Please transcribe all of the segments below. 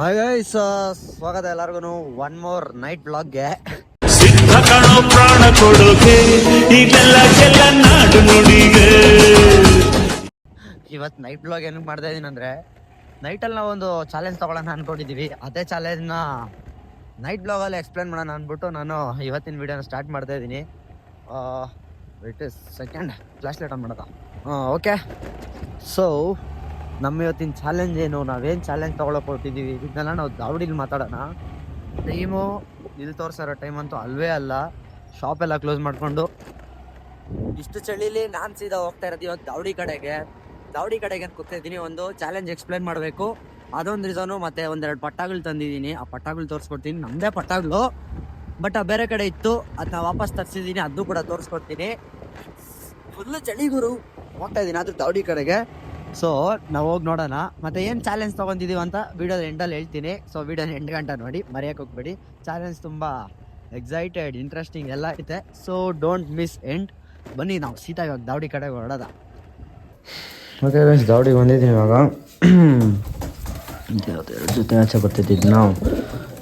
Hi guys ಸ್ವಾಗತ ಎಲ್ಲರಿಗೂ one more night ಬ್ಲಾಗ್ಗೆ ಸಿದ್ಧ ಕಣೋ ಪ್ರಾಣ ಕೊಡೋಕೆ ಇದೆಲ್ಲ ಎಲ್ಲ ನಾಡು ನುಡಿಗೆ. ಇವತ್ತು ನೈಟ್ ಬ್ಲಾಗ್ ಏನಕ್ಕೆ ಮಾಡ್ತಾ ಇದೀನಿ ಅಂದರೆ ನೈಟಲ್ಲಿ ನಾವು ಒಂದು ಚಾಲೆಂಜ್ ತಗೊಳ್ಳೋಣ ಅನ್ಕೊಂಡಿದ್ದೀವಿ ಅದೇ ಚಾಲೆಂಜ್ನ ನೈಟ್ ಬ್ಲಾಗಲ್ಲಿ ಎಕ್ಸ್ಪ್ಲೇನ್ ಮಾಡೋಣ ಅಂದ್ಬಿಟ್ಟು ನಾನು ಇವತ್ತಿನ ವಿಡಿಯೋನ ಸ್ಟಾರ್ಟ್ ಮಾಡ್ತಾ ಇದ್ದೀನಿ wait second flash light on ಮಾಡೋದ? ಓಕೆ ಸೊ ನಮ್ಮ ಇವತ್ತಿನ ಚಾಲೆಂಜ್ ಏನು? ನಾವೇನು ಚಾಲೆಂಜ್ ತೊಗೊಳಕ್ ಹೊರಟಿದ್ದೀವಿ ಇದನ್ನೆಲ್ಲ ನಾವು ದಾವಡಿಲಿ ಮಾತಾಡೋಣ. ಟೈಮು ಇಲ್ಲಿ ತೋರಿಸಿರೋ ಟೈಮ್ ಅಂತೂ ಅಲ್ವೇ ಅಲ್ಲ. ಶಾಪ್ ಎಲ್ಲ ಕ್ಲೋಸ್ ಮಾಡಿಕೊಂಡು. ಇಷ್ಟು ಚಳಿಲಿ ನಾನು ಸೀದಾ ಹೋಗ್ತಾ ಇರೋದು ಇವತ್ತು ದಾವಡಿ ಕಡೆಗೆ. ದಾವಡಿ ಕಡೆಗೆ ಅಂತ ಕೂತಿದ್ದೀನಿ ಒಂದು ಚಾಲೆಂಜ್ ಎಕ್ಸ್ಪ್ಲೇನ್ ಮಾಡಬೇಕು. ಅದೊಂದು ರೀಸನು ಮತ್ತೆ ಒಂದೆರಡು ಪಟ್ಟಾಗಳು ತಂದಿದ್ದೀನಿ. ಆ ಪಟ್ಟಾಗಳು ತೋರಿಸ್ಕೊಡ್ತೀನಿ. ನಮ್ಮದೇ ಪಟ್ಟಾಗಳು. ಬಟ್ ಆ ಬೇರೆ ಕಡೆ ಇತ್ತು. ಅದನ್ನ ವಾಪಸ್ ತರಿಸಿದ್ದೀನಿ ಅದನ್ನು ಕೂಡ ತೋರಿಸ್ಕೊಡ್ತೀನಿ. ಫುಲ್ಲು ಚಳಿಗುರು ಹೋಗ್ತಾ ಇದ್ದೀನಿ ಆದರೂ ದಾವಡಿ ಕಡೆಗೆ. ಸೊ ನಾವು ಹೋಗಿ ನೋಡೋಣ. ಮತ್ತೆ ಏನು ಚಾಲೆಂಜ್ ತೊಗೊಂಡಿದ್ದೀವಿ ಅಂತ ವೀಡಿಯೋದ ಎಂಡಲ್ಲಿ ಹೇಳ್ತೀನಿ. ಸೊ ವಿಡಿಯೋನ ಎಂಟು ಗಂಟೆ ನೋಡಿ ಮರೆಯಕ್ಕೆ ಹೋಗ್ಬೇಡಿ. ಚಾಲೆಂಜ್ ತುಂಬ ಎಕ್ಸೈಟೆಡ್ ಇಂಟ್ರೆಸ್ಟಿಂಗ್ ಎಲ್ಲ ಐತೆ. ಸೊ ಡೋಂಟ್ ಮಿಸ್ ಎಂಡ್ ಬನ್ನಿ ನಾವು ಸೀತಾ ಇವಾಗ ದಾವಡಿ ಕಡೆ ಹೊರಡೋದ. ಓಕೆ ಗೈಸ್ ದಾವಡಿಗೆ ಬಂದಿದ್ದೀವಿ ಇವಾಗ. ಜೊತೆ ಆಚೆ ಬರ್ತಿದ್ದಿದ್ದು ನಾವು.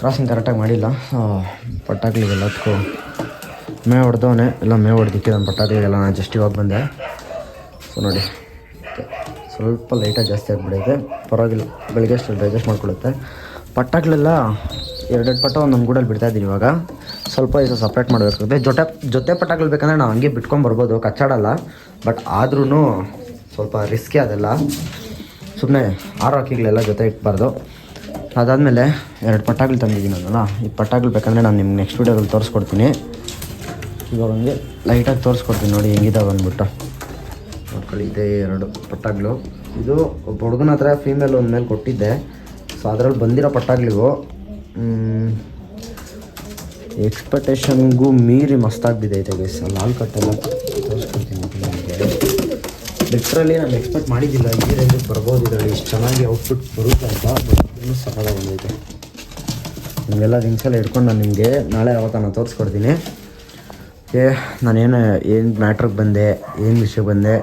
ಕ್ರಾಸಿಂಗ್ ಕರೆಕ್ಟಾಗಿ ಮಾಡಿಲ್ಲ. ಪಟಾಕ್ಲಿಗೆಲ್ಲದಕ್ಕೂ ಮೇ ಹೊಡೆದವನೇ. ಎಲ್ಲ ಮೇ ಹೊಡೆದಿಕ್ಕೆ ನಾನು ಪಟಾಕ್ಲಿಗೆಲ್ಲ ನಾನು ಜಸ್ಟ್ ಇವಾಗ ಬಂದೆ. ಸೊ ನೋಡಿ. ಸ್ವಲ್ಪ ಲೈಟಾಗಿ ಜಾಸ್ತಿ ಆಗಿಬಿಡೈತೆ ಪರವಾಗಿಲ್ಲ, ಬೆಳಿಗ್ಗೆ ಅಷ್ಟು ಡೈಜೆಸ್ಟ್ ಮಾಡ್ಕೊಳ್ಳುತ್ತೆ. ಪಟಾಕ್ಲೆಲ್ಲ ಎರಡೆರಡು ಪಟ ಒಂದು ಗೂಡಲ್ಲಿ ಬಿಡ್ತಾ ಇದ್ದೀನಿ ಇವಾಗ. ಸ್ವಲ್ಪ ಇದು ಸಪ್ರೇಟ್ ಮಾಡಬೇಕಾಗುತ್ತೆ ಜೊತೆ ಜೊತೆ ಪಟಾಕ್ಗಳು ಬೇಕಂದ್ರೆ ನಾವು ಹಂಗೆ ಬಿಟ್ಕೊಂಡು ಬರ್ಬೋದು, ಕಚ್ಚಾಡಲ್ಲ. ಬಟ್ ಆದ್ರೂ ಸ್ವಲ್ಪ ರಿಸ್ಕಿ ಅದೆಲ್ಲ. ಸುಮ್ಮನೆ ಆರು ಹಾಕಿಗಳೆಲ್ಲ ಜೊತೆ ಇಟ್ಬಾರ್ದು. ಅದಾದಮೇಲೆ ಎರಡು ಪಟಾಕ್ಗಳು ತಂದಿದ್ದೀನಲ್ಲ ಈ ಪಟಾಕ್ಗಳು ಬೇಕಂದರೆ ನಾನು ನಿಮ್ಗೆ ನೆಕ್ಸ್ಟ್ ವೀಡಿಯೋದಲ್ಲಿ ತೋರಿಸ್ಕೊಡ್ತೀನಿ. ಇವಾಗ ಹಂಗೆ ಲೈಟಾಗಿ ತೋರಿಸ್ಕೊಡ್ತೀನಿ ನೋಡಿ ಹೆಂಗಿದಾವೆ ಅಂದ್ಬಿಟ್ಟು. ಇದೆ ಎರಡು ಪಟ್ಟಾಗ್ಲು. ಇದು ಒಬ್ಬ ಹುಡುಗನ ಹತ್ರ ಫೀಮೇಲ್ ಒಂದು ಮೇಲೆ ಕೊಟ್ಟಿದ್ದೆ. ಸೊ ಅದರಲ್ಲಿ ಬಂದಿರೋ ಪಟ್ಟಾಗ್ಲಿಗು ಎಕ್ಸ್ಪೆಕ್ಟೇಷನ್ಗೂ ಮೀರಿ ಮಸ್ತಾಗ್ದಿದೆ ಐತೆ ಗೈಸ್ ಲಾಲ್ ಕಟ್ಟೆಲ್ಲ ತೋರಿಸ್ಕೊಡ್ತೀನಿ ನಾನು ಎಕ್ಸ್ಪೆಕ್ಟ್ ಮಾಡಿದ್ದಿಲ್ಲ. ಈ ರೇಂಜಿಗೆ ಬರ್ಬೋದು ಇದರಲ್ಲಿ. ಇಷ್ಟು ಚೆನ್ನಾಗಿ ಔಟ್ಪುಟ್ ಬರುತ್ತೆ ಅಂತ ಬಟ್ ಸಕಾಲ ಬಂದೈತೆ ನಿಮಗೆಲ್ಲ ರಿಂಗ್ಸೆಲ್ಲ ಹಿಡ್ಕೊಂಡು ನಾನು ನಿಮಗೆ ನಾಳೆ ಯಾವತ್ತ ನಾನು ತೋರಿಸ್ಕೊಡ್ತೀನಿ. ಏ, ನಾನೇನು ಏನು ಮ್ಯಾಟ್ರಿಗೆ ಬಂದೆ, ಏನು ವಿಷಯ ಬಂದೆ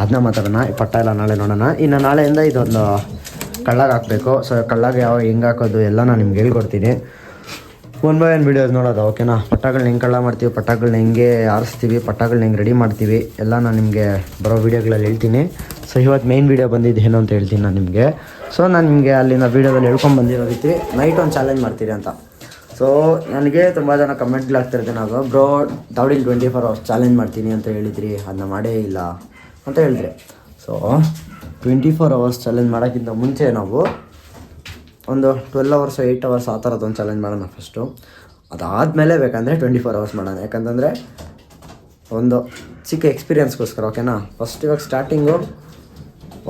ಅದನ್ನ ಮಾತಾಡೋಣ ಪಟ್ಟ ಇಲ್ಲ ನಾಳೆ ನೋಡೋಣ. ಇನ್ನು ನಾಳೆಯಿಂದ ಇದೊಂದು ಕಳ್ಳಾಗ ಹಾಕಬೇಕು. ಸೊ ಕಳ್ಳಾಗ ಯಾವ ಹೆಂಗೆ ಹಾಕೋದು ಎಲ್ಲ ನಾನು ನಿಮ್ಗೆ ಹೇಳ್ಕೊಡ್ತೀನಿ. ಒನ್ ಬೈ ಒನ್ ವೀಡಿಯೋಸ್ ನೋಡೋದು ಓಕೆನಾ ಪಟ್ಟಾಗಳನ್ನ ಹೆಂಗೆ ಕಳ್ಳ ಮಾಡ್ತೀವಿ ಪಟ್ಟಾಗಳನ್ನ ಹೆಂಗೆ ಆರಿಸ್ತೀವಿ ಪಟ್ಟಾಗಳನ್ನ ಹೆಂಗೆ ರೆಡಿ ಮಾಡ್ತೀವಿ, ಎಲ್ಲ ನಾನು ನಿಮಗೆ ಬರೋ ವೀಡಿಯೋಗಳಲ್ಲಿ ಹೇಳ್ತೀನಿ. ಸೊ ಇವತ್ತು ಮೇಯ್ನ್ ವೀಡಿಯೋ ಬಂದಿದ್ದು ಏನು ಅಂತ ಹೇಳ್ತೀನಿ ನಾನು ನಿಮಗೆ. ಸೊ ನಾನು ನಿಮಗೆ ಅಲ್ಲಿನ ವೀಡಿಯೋದಲ್ಲಿ ಹೇಳ್ಕೊಂಡು ಬಂದಿರೋ ರೀತಿ ನೈಟ್ ಒಂದು ಚಾಲೆಂಜ್ ಮಾಡ್ತೀರಿ ಅಂತ. ಸೊ ನನಗೆ ತುಂಬ ಜನ ಕಮೆಂಟ್ಗಳು ಆಗ್ತಿರುತ್ತೆ ನಾವು ಬ್ರೋ ದಾವಡಿಲಿ ಟ್ವೆಂಟಿ ಫೋರ್ ಅವರ್ಸ್ ಚಾಲೆಂಜ್ ಮಾಡ್ತೀನಿ ಅಂತ ಹೇಳಿದ್ರಿ ಅದನ್ನ ಮಾಡೇ ಇಲ್ಲ. ಅಂತ ಹೇಳಿದ್ರೆ. So twenty four hours challenge ಮಾಡೋಕ್ಕಿಂತ ಮುಂಚೆ ನಾವು ಒಂದು ಟ್ವೆಲ್ ಅವರ್ಸ್ ಏಯ್ಟ್ ಅವರ್ಸ್ ಆ ಥರದ್ದು ಚಾಲೆಂಜ್ ಮಾಡೋಣ ಫಸ್ಟು ಅದಾದಮೇಲೆ ಬೇಕಂದರೆ ಟ್ವೆಂಟಿ ಫೋರ್ ಅವರ್ಸ್ ಮಾಡೋಣ. ಯಾಕಂತಂದರೆ ಒಂದು ಚಿಕ್ಕ ಎಕ್ಸ್ಪೀರಿಯನ್ಸ್ಗೋಸ್ಕರ ಓಕೆನಾ ಫಸ್ಟ್ ಇವಾಗ ಸ್ಟಾರ್ಟಿಂಗು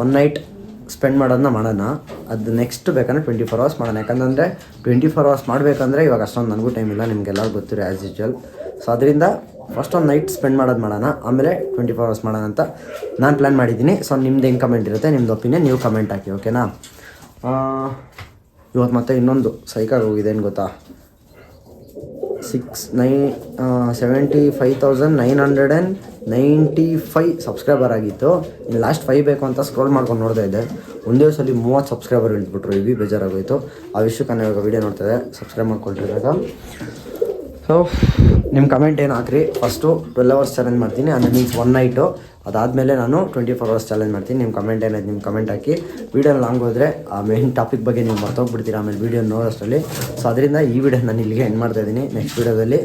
ಒನ್ ನೈಟ್ ಸ್ಪೆಂಡ್ ಮಾಡೋದನ್ನ ಮಾಡೋಣ. ಅದು ನೆಕ್ಸ್ಟ್ ಬೇಕಂದ್ರೆ ಟ್ವೆಂಟಿ ಫೋರ್ ಅವರ್ಸ್ ಮಾಡೋಣ. ಯಾಕಂತಂದರೆ ಟ್ವೆಂಟಿ ಫೋರ್ ಅವರ್ಸ್ ಮಾಡಬೇಕಂದ್ರೆ ಇವಾಗ ಅಷ್ಟೊಂದು ನನಗೂ ಟೈಮ್ ಇಲ್ಲ ನಿಮಗೆಲ್ಲರೂ ಗೊತ್ತಿರೋ ಆ್ಯಸ್ ಯೂಶ್ವಲ್ ಸೊ ಅದರಿಂದ ಫಸ್ಟ್ ಒಂದು ನೈಟ್ ಸ್ಪೆಂಡ್ ಮಾಡೋದು ಮಾಡೋಣ. ಆಮೇಲೆ ಟ್ವೆಂಟಿ ಫೋರ್ ಅವರ್ಸ್ ಮಾಡೋಣ ಅಂತ ನಾನು ಪ್ಲ್ಯಾನ್ ಮಾಡಿದ್ದೀನಿ. ಸೊ ನಿಮ್ದು ಹೆಂಗೆ ಕಮೆಂಟ್ ಇರುತ್ತೆ, ನಿಮ್ದು ಒಪಿನಿಯನ್ ನೀವು ಕಮೆಂಟ್ ಹಾಕಿ ಓಕೆನಾ ಇವತ್ತು ಮತ್ತೆ ಇನ್ನೊಂದು ಸೈಕಾಗಿ ಹೋಗಿದೆ, ಏನು ಗೊತ್ತಾ? Six nine seventy five thousand nine hundred and ninety five subscriber ಆಗಿತ್ತು. ಇನ್ನು ಲಾಸ್ಟ್ ಫೈವ್ ಬೇಕು ಅಂತ ಸ್ಕ್ರೋಲ್ ಮಾಡ್ಕೊಂಡು ನೋಡ್ತಾ ಇದ್ದೆ. ಒಂದೇ ಸಲ ಮೂವತ್ತು ಸಬ್ಸ್ಕ್ರೈಬರ್ ಇಳಿದ್ಬಿಟ್ರು ಇವಿ ಬೇಜಾರಾಗೋಯ್ತು. ಆ ವಿಷಯಕ್ಕೆ ನಾನು ಇವಾಗ ವೀಡಿಯೋ ನೋಡ್ತಾ ಇದ್ದೆ ಸಬ್ಸ್ಕ್ರೈಬ್ ಸೊ ನಿಮ್ಮ ಕಮೆಂಟ್ ಏನು ಹಾಕ್ರಿ ಫಸ್ಟು ಟ್ವೆಲ್ ಅವರ್ಸ್ ಚಾಲೆಂಜ್ ಮಾಡ್ತೀನಿ ಅಂದರೆ ಮೀನ್ಸ್ ಒನ್ ನೈಟು ಅದಾದಮೇಲೆ ನಾನು ಟ್ವೆಂಟಿ ಫೋರ್ ಅವರ್ಸ್ ಚಾಲೆಂಜ್ ಮಾಡ್ತೀನಿ. ನಿಮ್ಮ ಕಮೆಂಟ್ ಏನಾಯ್ತು ನಿಮ್ಮ ಕಮೆಂಟ್ ಹಾಕಿ. ವೀಡಿಯೋ ಲಾಂಗ್ ಹೋದರೆ, ಆ ಮೇನ್ ಟಾಪಿಕ್ ಬಗ್ಗೆ ನೀವು ಮರ್ತೋಗ್ಬಿಡ್ತೀರಾ ಆಮೇಲೆ ವೀಡಿಯೋ ನೋಡೋಷ್ಟರಲ್ಲಿ. ಸೊ ಅದರಿಂದ ಈ ವಿಡಿಯೋ ನಾನು ಇಲ್ಲಿಗೆ ಎಂಡ್ ಮಾಡ್ತಾ ಇದ್ದೀನಿ ನೆಕ್ಸ್ಟ್ ವೀಡಿಯೋದಲ್ಲಿ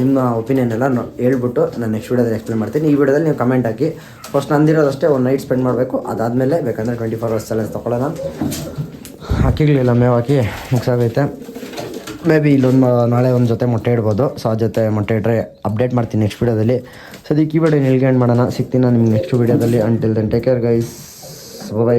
ನಿಮ್ಮ ಒಪಿನಿಯನ್ ಎಲ್ಲ ಹೇಳ್ಬಿಟ್ಟು ನಾನು ನೆಕ್ಸ್ಟ್ ವೀಡಿಯೋದಲ್ಲಿ ಎಕ್ಸ್ಪ್ಲೇನ್ ಮಾಡ್ತೀನಿ. ಈ ವಿಡಿಯೋದಲ್ಲಿ ನೀವು ಕಮೆಂಟ್ ಹಾಕಿ. ಫಸ್ಟ್ ನಂದಿರೋದಷ್ಟೇ ಒಂದು ನೈಟ್ ಸ್ಪೆಂಡ್ ಮಾಡಬೇಕು. ಅದಾದಮೇಲೆ ಬೇಕಂದರೆ ಟ್ವೆಂಟಿ ಫೋರ್ ಅವರ್ಸ್ ಚಾಲೆಂಜ್ ತೊಗೊಳ್ಳೋಣ ಹಾಕಿರಲಿಲ್ಲ ಮೇವು ಹಾಕಿ ಮೇ ಬಿ ಇಲ್ಲೊಂದು ನಾಳೆ ಒಂದು ಜೊತೆ ಮೊಟ್ಟೆ ಇಡ್ಬೋದು. ಸೊ ಆ ಜೊತೆ ಮೊಟ್ಟೆ ಇಟ್ಟರೆ ಅಪ್ಡೇಟ್ ಮಾಡ್ತೀನಿ ನೆಕ್ಸ್ಟ್ ವೀಡಿಯೋದಲ್ಲಿ ಸೊ ಈ ವಿಡಿಯೋ ನಿಲ್ಗೆ ಮಾಡೋಣ? ಸಿಗ್ತೀನಿ ನಾನು ನಿಮ್ಗೆ ನೆಕ್ಸ್ಟ್ ವೀಡಿಯೋದಲ್ಲಿ until then take care guys bye